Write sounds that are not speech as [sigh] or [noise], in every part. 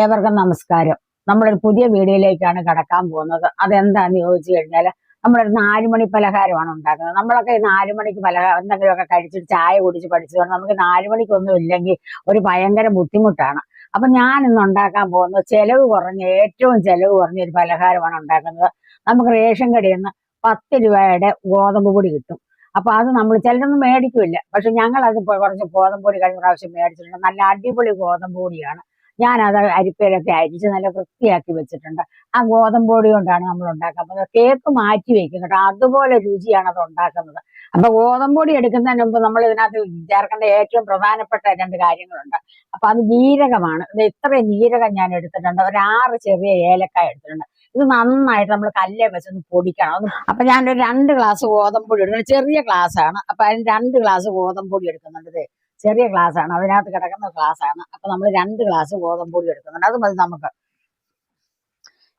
ഏവർക്കും നമസ്കാരം. നമ്മളൊരു പുതിയ വീഡിയോയിലേക്കാണ് കടക്കാൻ പോകുന്നത്. അതെന്താന്ന് ചോദിച്ചു കഴിഞ്ഞാൽ നമ്മളൊരു നാലുമണി പലഹാരമാണ് ഉണ്ടാക്കുന്നത്. നമ്മളൊക്കെ ഈ നാലുമണിക്ക് പലഹാരം എന്തെങ്കിലുമൊക്കെ കഴിച്ചിട്ട് ചായ കുടിച്ച് പഠിച്ചതുകൊണ്ട് നമുക്ക് നാലുമണിക്കൊന്നും ഇല്ലെങ്കിൽ ഒരു ഭയങ്കര ബുദ്ധിമുട്ടാണ്. അപ്പൊ ഞാൻ ഇന്ന് ഉണ്ടാക്കാൻ പോകുന്നത് ചെലവ് കുറഞ്ഞ ഏറ്റവും ചെലവ് കുറഞ്ഞ ഒരു പലഹാരമാണ് ഉണ്ടാക്കുന്നത്. നമുക്ക് റേഷൻ കടയിൽ നിന്ന് പത്ത് രൂപയുടെ ഗോതമ്പ് പൊടി കിട്ടും. അപ്പൊ അത് നമ്മൾ ചിലരൊന്നും മേടിക്കില്ല. പക്ഷെ ഞങ്ങൾ അത് കുറച്ച് ഗോതമ്പ് പൊടി കഴിഞ്ഞ പ്രാവശ്യം മേടിച്ചിട്ടുണ്ട്. നല്ല അടിപൊളി ഗോതമ്പ് പൊടിയാണ്. ഞാനത് അരിപ്പയിലൊക്കെ അരിച്ച് നല്ല വൃത്തിയാക്കി വെച്ചിട്ടുണ്ട്. ആ ഗോതമ്പ് പൊടി കൊണ്ടാണ് നമ്മൾ ഉണ്ടാക്കുന്നത് കേക്ക് മാറ്റി വെക്കും കേട്ടോ. അതുപോലെ രുചിയാണ് അത് ഉണ്ടാക്കുന്നത്. അപ്പൊ ഗോതമ്പൊടി എടുക്കുന്നതിന് മുമ്പ് നമ്മൾ ഇതിനകത്ത് ചേർക്കേണ്ട ഏറ്റവും പ്രധാനപ്പെട്ട രണ്ട് കാര്യങ്ങളുണ്ട്. അപ്പൊ അത് ജീരകമാണ്. ഇത് ഇത്രയും ജീരകം ഞാൻ എടുത്തിട്ടുണ്ട്. ഒരു ആറ് ചെറിയ ഏലക്കായ എടുത്തിട്ടുണ്ട്. ഇത് നന്നായിട്ട് നമ്മൾ കല്ലേ വെച്ചൊന്ന് പൊടിക്കണം. അപ്പൊ ഞാനൊരു രണ്ട് ഗ്ലാസ് ഗോതമ്പ് പൊടി എടുക്കുന്നത് ചെറിയ ഗ്ലാസ് ആണ് അപ്പൊ അതിന് രണ്ട് ഗ്ലാസ് ഗോതമ്പൊടി എടുക്കുന്നുണ്ട് ചെറിയ ഗ്ലാസ് ആണ്. അതിനകത്ത് കിടക്കുന്ന ഗ്ലാസ് ആണ്. അപ്പൊ നമ്മൾ രണ്ട് ഗ്ലാസ് ഗോതമ്പ് പൊടി എടുക്കുന്നുണ്ട്. അത് മതി നമുക്ക്.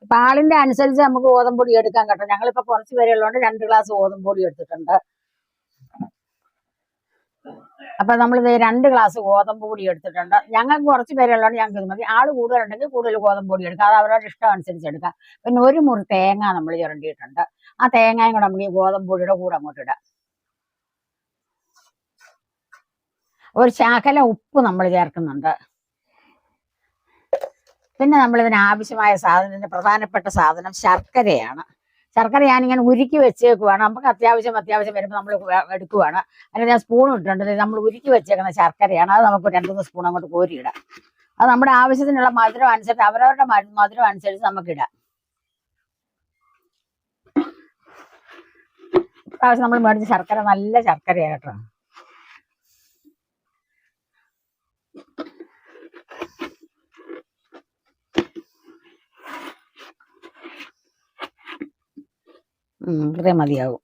ഇപ്പൊ ആളിന്റെ അനുസരിച്ച് നമുക്ക് ഗോതമ്പ് പൊടി എടുക്കാൻ കേട്ടോ. ഞങ്ങളിപ്പോ കുറച്ച് പേരെ ഉള്ളതുകൊണ്ട് രണ്ട് ഗ്ലാസ് ഗോതമ്പ് പൊടി എടുത്തിട്ടുണ്ട്. അപ്പൊ നമ്മൾ രണ്ട് ഗ്ലാസ് ഗോതമ്പ് പൊടി എടുത്തിട്ടുണ്ട്. ഞങ്ങൾക്ക് കുറച്ച് പേരുള്ളതുകൊണ്ട് ഞങ്ങൾക്ക് ഇത് മതി. ആൾ കൂടുതലുണ്ടെങ്കിൽ കൂടുതൽ ഗോതമ്പ് പൊടി എടുക്കാം. അത് അവരുടെ ഇഷ്ടം അനുസരിച്ച് എടുക്കാം. പിന്നെ ഒരു മുറി തേങ്ങ നമ്മൾ ചുരണ്ടിയിട്ടുണ്ട്. ആ തേങ്ങയും കൂടെ നമുക്ക് ഈ ഗോതമ്പ് പൊടിയുടെ കൂടെ അങ്ങോട്ട് ഇടാം. ഒരു ശാഖല ഉപ്പ് നമ്മൾ ചേർക്കുന്നുണ്ട്. പിന്നെ നമ്മൾ ഇതിന് ആവശ്യമായ സാധനത്തിന് പ്രധാനപ്പെട്ട സാധനം ശർക്കരയാണ്. ശർക്കര ഞാനിങ്ങനെ ഉരുക്കി വെച്ചേക്കുവാണ്. നമുക്ക് അത്യാവശ്യം അത്യാവശ്യം വരുമ്പോൾ നമ്മൾ എടുക്കുവാണ്. അതിന് ഞാൻ സ്പൂൺ ഇട്ടിട്ടുണ്ട്. നമ്മൾ ഉരുക്കി വെച്ചേക്കുന്ന ശർക്കരയാണ്. അത് നമുക്ക് രണ്ട് മൂന്ന് സ്പൂൺ അങ്ങോട്ട് കോരിയിടാം. അത് നമ്മുടെ ആവശ്യത്തിനുള്ള മധുരം അനുസരിച്ച് അവരവരുടെ മധുരം അനുസരിച്ച് നമുക്കിടാം ഇപ്രാവശ്യം പ്രാവശ്യം നമ്മൾ മേടിച്ച ശർക്കര നല്ല ശർക്കരയാണ് കേട്ടോ. ഇത്രയും മതിയാകും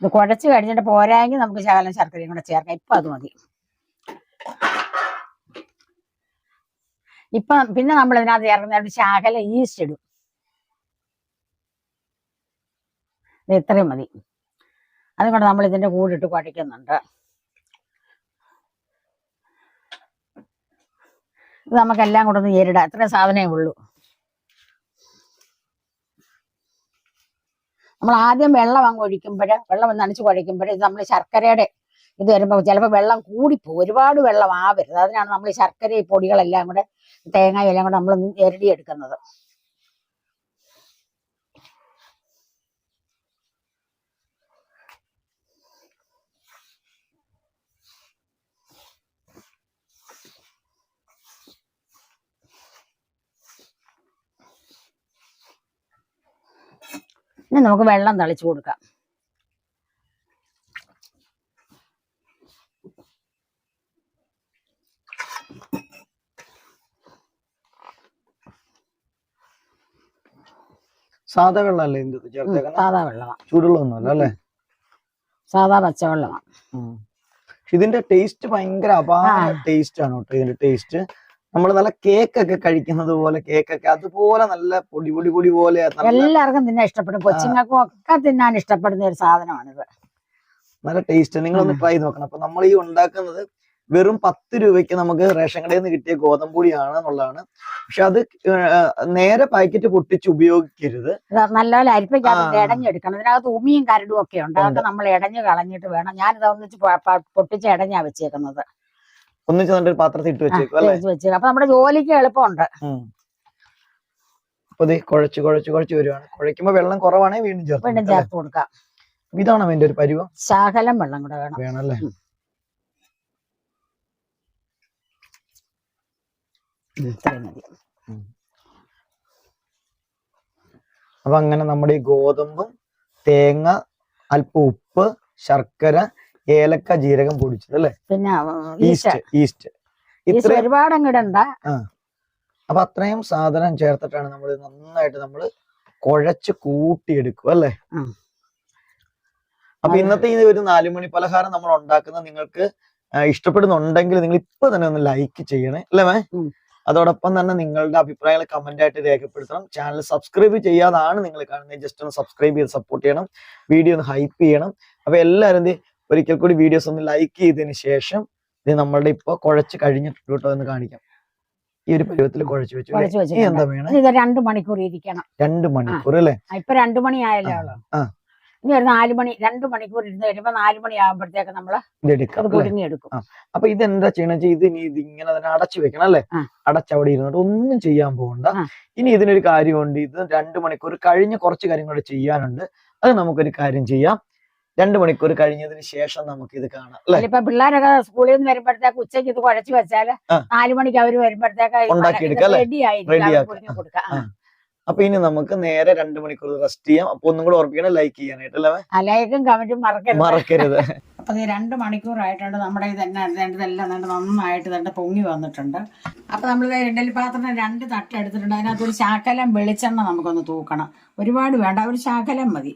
ഇത് കുഴച്ച് കഴിഞ്ഞിട്ട് പോരായെങ്കിൽ നമുക്ക് ശകലം ശർക്കരയും കൂടെ ചേർക്കാം. ഇപ്പൊ അത് മതി. ഇപ്പൊ പിന്നെ നമ്മൾ ഇതിനകത്ത് ചേർക്കുന്ന ഒരു ശകല ഈസ്റ്റ് ഇടും. ഇത് ഇത്രയും മതി. അതും കൂടെ നമ്മൾ ഇതിന്റെ കൂടിട്ട് കുഴയ്ക്കുന്നുണ്ട്. ഇത് നമുക്കെല്ലാം കൂടെ ഒന്ന് ഏരിടാം. എത്ര സാധനമേ ഉള്ളൂ. നമ്മൾ ആദ്യം വെള്ളം അങ്ങ് ഒഴിക്കുമ്പോൾ വെള്ളം ഒന്ന് നനച്ച് കുഴയ്ക്കുമ്പോൾ ഇത് നമ്മൾ ശർക്കരയുടെ ഇത് വരുമ്പോൾ ചിലപ്പോൾ വെള്ളം കൂടിപ്പോകും ഒരുപാട് വെള്ളം ആവരുത്. അതിനാണ് നമ്മൾ ശർക്കര പൊടികളെല്ലാം കൂടെ തേങ്ങ എല്ലാം കൂടെ നമ്മൾ ഞെരടി എടുക്കുന്നത് ഇനി നമുക്ക് വെള്ളം തളിച്ചു കൊടുക്കാം. സാധാ വെള്ളമല്ലേ സാധാ വെള്ളമാണ് ചൂടുള്ളതൊന്നുമല്ല അല്ലേ? സാധാ പച്ചവെള്ളമാണ്. ഇതിന്റെ ടേസ്റ്റ് ഭയങ്കര അപാര ടേസ്റ്റ് ആണ് കേട്ടോ ഇതിന്റെ ടേസ്റ്റ് നമ്മൾ നല്ല കേക്ക് ഒക്കെ കഴിക്കുന്നത് പോലെ കേക്ക് ഒക്കെ അതുപോലെ നല്ല പൊടി പൊടി പൊടി പോലെ എല്ലാവർക്കും തിന്നാൻ ഇഷ്ടപ്പെടും. കൊച്ചുങ്ങൾക്കും ഒക്കെ തിന്നാൻ ഇഷ്ടപ്പെടുന്ന ഒരു സാധനമാണിത്. നല്ല ടേസ്റ്റ്. നിങ്ങളൊന്ന് ട്രൈ നോക്കണം. അപ്പൊ നമ്മൾ ഈ ഉണ്ടാക്കുന്നത് വെറും പത്ത് രൂപയ്ക്ക് നമുക്ക് റേഷൻ കടയിൽ നിന്ന് കിട്ടിയ ഗോതമ്പൊടിയാണ് എന്നുള്ളതാണ് പക്ഷെ അത് നേരെ പാക്കറ്റ് പൊട്ടിച്ച് ഉപയോഗിക്കരുത്. നല്ലപോലെ അരിപ്പയ്ക്കകത്ത്. ഇടഞ്ഞെടുക്കണം ഇതിനകത്ത് ഉമിയും കരടും ഒക്കെ ഉണ്ട്. അതൊക്കെ നമ്മൾ ഇടഞ്ഞു കളഞ്ഞിട്ട് വേണം. ഞാനിത് ഒന്നിച്ച് പ- പ- പൊട്ടിച്ച് ഇടഞ്ഞാ വെച്ചേക്കുന്നത്. ഒന്നിച്ച് നല്ലൊരു പാത്രത്തിൽ ഇട്ട് വെച്ചേക്കും അല്ലേ? വെച്ചേക്കും. അപ്പൊ നമ്മുടെ ജോലിക്ക് എളുപ്പമുണ്ട്. അപ്പൊ ഇത് കുഴച്ച് കുഴച്ച് കുഴച്ച് വരുവാണ്. കുഴയ്ക്കുമ്പോ വെള്ളം കുറവാണെങ്കിൽ വീണ്ടും ചേർത്ത് വീണ്ടും ചേർത്ത് കൊടുക്കാം? ഇതാണ് അതിന്റെ ഒരു പരുവം? ശാഖലം വെള്ളം കൂടെ വേണം. വേണം അല്ലേ. ഇത്രയും മതി. അപ്പൊ അങ്ങനെ നമ്മുടെ ഈ ഗോതമ്പും തേങ്ങ അല്പം ഉപ്പ് ശർക്കര ഏലക്ക ജീരകം പൊടിച്ചത് അല്ലേ? പിന്നെ ഈസ്റ്റ്. ഈസ്റ്റ് ഇത്ര ഒരുപാട് അങ്ങ് അപ്പൊ അത്രയും സാധനം ചേർത്തിട്ടാണ് നമ്മൾ നന്നായിട്ട് നമ്മൾ കുഴച്ച് കൂട്ടിയെടുക്കും അല്ലെ. അപ്പൊ ഇന്നത്തെ ഈ ഒരു നാലുമണി പലഹാരം നമ്മൾ ഉണ്ടാക്കുന്നത് നിങ്ങൾക്ക് ഇഷ്ടപ്പെടുന്നുണ്ടെങ്കിൽ നിങ്ങൾ ഇപ്പൊ തന്നെ ഒന്ന് ലൈക്ക് ചെയ്യണേ അല്ലേ മേ? അതോടൊപ്പം തന്നെ നിങ്ങളുടെ അഭിപ്രായങ്ങൾ കമന്റ് ആയിട്ട് രേഖപ്പെടുത്തണം. ചാനൽ സബ്സ്ക്രൈബ് ചെയ്യാതാണ് നിങ്ങൾ കാണുന്നത്. ജസ്റ്റ് ഒന്ന് സബ്സ്ക്രൈബ് ചെയ്ത് സപ്പോർട്ട് ചെയ്യണം. വീഡിയോ ഒന്ന് ഹൈപ്പ് ചെയ്യണം. അപ്പൊ എല്ലാവരും ഒരിക്കൽ കൂടി വീഡിയോസ് ഒന്ന് ലൈക്ക് ചെയ്തതിന് ശേഷം ഇത് നമ്മളുടെ ഇപ്പൊ കുഴച്ച് കഴിഞ്ഞിട്ടുണ്ട് കേട്ടോ എന്ന് കാണിക്കാം. ഈ ഒരു പരുവത്തിൽ കുഴച്ച് വെച്ചു എന്താ വേണം? രണ്ടു ഇത് രണ്ട് മണിക്കൂർ ഇരിക്കണം. രണ്ട് മണിക്കൂർ അല്ലേ? ഇപ്പൊ രണ്ടു മണി ആയല്ലോ ആ, ഇനി ഒരു നാല് മണി രണ്ട് മണിക്കൂർ ഇരുന്ന് കഴിയുമ്പോ നാല് മണി ആകുമ്പോഴത്തേക്ക് നമ്മൾ ആ. അപ്പൊ ഇത് എന്താ ചെയ്യണം ഇത് ഇനി ഇത് ഇങ്ങനെ തന്നെ അടച്ചു വെക്കണം അല്ലേ? അടച്ചവിടെ അടച്ച് അവിടെ ഇരുന്നിട്ട് ഒന്നും ചെയ്യാൻ പോകണ്ട ഇനി ഇതിനൊരു കാര്യമുണ്ട്. ഇത് രണ്ട് മണിക്കൂർ കഴിഞ്ഞ് കുറച്ച് കാര്യങ്ങൾ ചെയ്യാനുണ്ട്. അത് നമുക്കൊരു കാര്യം ചെയ്യാം. രണ്ട് മണിക്കൂർ കഴിഞ്ഞതിന് ശേഷം നമുക്ക് ഇത് കാണാം അല്ലെ? ഇപ്പൊ പിള്ളേരൊക്കെ സ്കൂളിൽ നിന്ന് വരുമ്പോഴത്തേക്ക് ഉച്ചയ്ക്ക് ഇത് കുഴച്ചു വെച്ചാൽ നാലു മണിക്ക് അവർ വരുമ്പോഴത്തേക്ക് കൊടുക്കാം. അപ്പൊ ഇനി നമുക്ക് നേരെ രണ്ടു മണിക്കൂർ റെസ്റ്റ് ചെയ്യാം. അപ്പൊ ഒന്നും കൂടെ ഓർപ്പിക്കണം ലൈക്ക് ചെയ്യാനായിട്ട് അല്ലേ ലൈക്കും കമന്റും മറക്കരുത്. മറക്കരുത്. [laughs] അപ്പൊ ഇത് രണ്ട് മണിക്കൂറായിട്ടുണ്ട് നമ്മുടെ ഇതെന്നെ ഇതെല്ലാം നല്ല നന്നായിട്ട് തന്നെ പൊങ്ങി വന്നിട്ടുണ്ട്. അപ്പൊ നമ്മൾ ഇഡലി പാത്രം രണ്ട് തട്ട് എടുത്തിട്ടുണ്ട്. അതിനകത്ത് ഒരു ശാക്കലം വെളിച്ചെണ്ണ നമുക്കൊന്ന് തൂക്കണം. ഒരുപാട് വേണ്ട ഒരു ശാക്കലം മതി.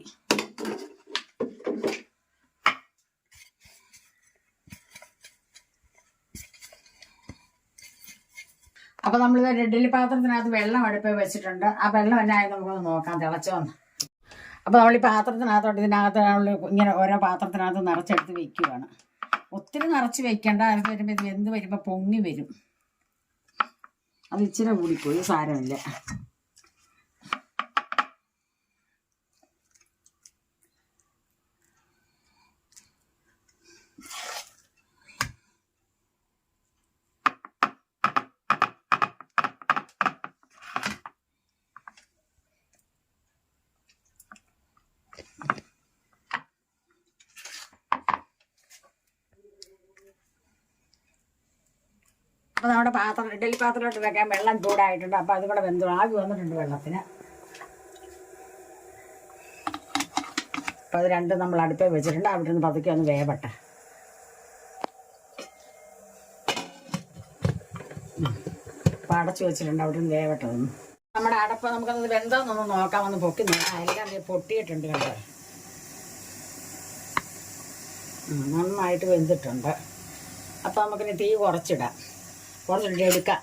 അപ്പൊ നമ്മൾ ഇഡ്ഡലി പാത്രത്തിനകത്ത് വെള്ളം അടുപ്പേ വെച്ചിട്ടുണ്ട്. ആ വെള്ളം എന്നായി നമുക്കൊന്ന് നോക്കാം തിളച്ചോന്ന് അപ്പൊ നമ്മൾ ഈ പാത്രത്തിനകത്തോട്ട് ഇതിനകത്ത് ഇങ്ങനെ ഓരോ പാത്രത്തിനകത്ത് നിറച്ചെടുത്ത് വെക്കുകയാണ് ഒത്തിരി നിറച്ച് വെക്കേണ്ട അത് വരുമ്പോൾ ഇത് എന്ത് വരുമ്പോൾ പൊങ്ങി വരും. അത് ഇച്ചിരി കൂടിപ്പോയി സാരമില്ല. അപ്പൊ നമ്മുടെ പാത്രം ഇഡലി പാത്രത്തിലോട്ട് വെക്കാൻ വെള്ളം ചൂടായിട്ടുണ്ട്. അപ്പം അത് കൂടെ വെന്തു ആവി വന്നിട്ടുണ്ട് വെള്ളത്തിന്. അപ്പൊ അത് രണ്ടും നമ്മൾ അടുപ്പേ വെച്ചിട്ടുണ്ട്. അവിടെ നിന്ന് പതുക്കെ ഒന്ന് വേവട്ടെ. അപ്പം അടച്ചു വെച്ചിട്ടുണ്ട്. അവിടെ നിന്ന് വേവട്ടെ ഒന്ന്. നമ്മുടെ അടപ്പ് നമുക്കത് വെന്തോന്നൊന്ന് നോക്കാം. ഒന്ന് പൊക്കി നോക്കാം. എല്ലാം പൊട്ടിയിട്ടുണ്ട് കണ്ടോ? നന്നായിട്ട് വെന്തിട്ടുണ്ട്. അപ്പോൾ നമുക്കിനി തീ കുറച്ചിടാം. കുറച്ചിട്ട് എടുക്കാം.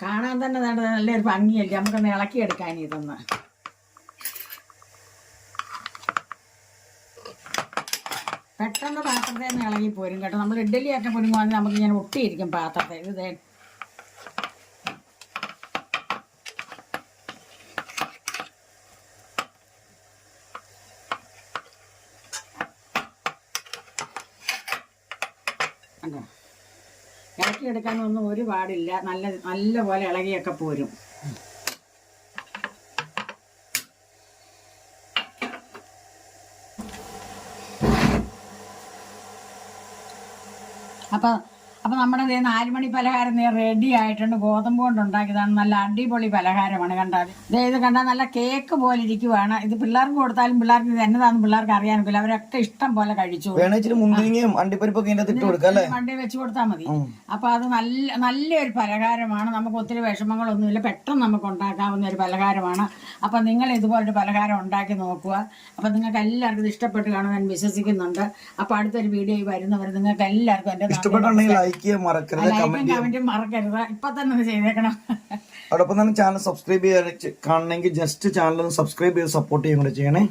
കാണാൻ തന്നെ നല്ല നല്ലൊരു ഭംഗിയല്ലേ? നമുക്കൊന്ന് ഇളക്കിയെടുക്കാൻ ഇതൊന്ന്. പെട്ടെന്ന് പാത്രത്തിൽ നിന്ന് ഇളകി പോരും കേട്ടോ. നമ്മൾ ഇഡ്ഡലിയൊക്കെ നമുക്ക് ഇങ്ങനെ ഒട്ടിയിരിക്കും പാത്രത്തിൽ. ഇത് ദേ കണ്ടോ ഇളക്കിയെടുക്കാനൊന്നും ഒരു പാടില്ല. നല്ല നല്ല പോലെ ഇളകിയൊക്കെ പോരും. അപ്പൊ അപ്പൊ നമ്മുടെ ദേ നാല് മണി പലഹാരം നീ റെഡി ആയിട്ടുണ്ട്. ഗോതമ്പ് കൊണ്ട് ഉണ്ടാക്കിയതാണ്. നല്ല അടിപൊളി പലഹാരമാണ് കണ്ടാൽ ദേ ഇത് കണ്ടാൽ നല്ല കേക്ക് പോലെ ഇരിക്കുവാണ്. ഇത് പിള്ളേർക്ക് കൊടുത്താലും പിള്ളേർക്ക് ഇത് എന്നതാണെന്ന് പിള്ളേർക്ക് അറിയാനൊക്കില്ല. അവരൊക്കെ ഇഷ്ടം പോലെ കഴിച്ചു. വണ്ടി വെച്ച് കൊടുത്താൽ മതി. അപ്പോൾ അപ്പൊ അത് നല്ല നല്ലൊരു പലഹാരമാണ്. നമുക്ക് ഒത്തിരി വിഷമങ്ങളൊന്നുമില്ല പെട്ടെന്ന് നമുക്ക് ഉണ്ടാക്കാവുന്ന ഒരു പലഹാരമാണ്. അപ്പൊ നിങ്ങൾ ഇതുപോലൊരു പലഹാരം ഉണ്ടാക്കി നോക്കുക. അപ്പൊ നിങ്ങൾക്ക് എല്ലാവർക്കും ഇത് ഇഷ്ടപ്പെട്ട് കാണാൻ ഞാൻ വിശ്വസിക്കുന്നുണ്ട്. അപ്പൊ അടുത്തൊരു വീഡിയോ വരുന്നവർ നിങ്ങൾക്ക് എല്ലാവർക്കും എന്റെ ഇഷ്ടപ്പെട്ടുണ്ടെങ്കിൽ ലൈക്ക് ചെയ്യാൻ മറക്കരുത് കമന്റ് ചെയ്യാൻ കമന്റും മറക്കരുത്. ഇപ്പൊ തന്നെ ഒന്ന് ചെയ്തേക്കണം. അതോടൊപ്പം തന്നെ ചാനൽ സബ്സ്ക്രൈബ് ചെയ്യാൻ കാണണമെങ്കിൽ ജസ്റ്റ് ചാനൽ ഒന്ന് സബ്സ്ക്രൈബ് ചെയ്ത് സപ്പോർട്ട് ചെയ്യാൻ കൂടെ ചെയ്യണേ.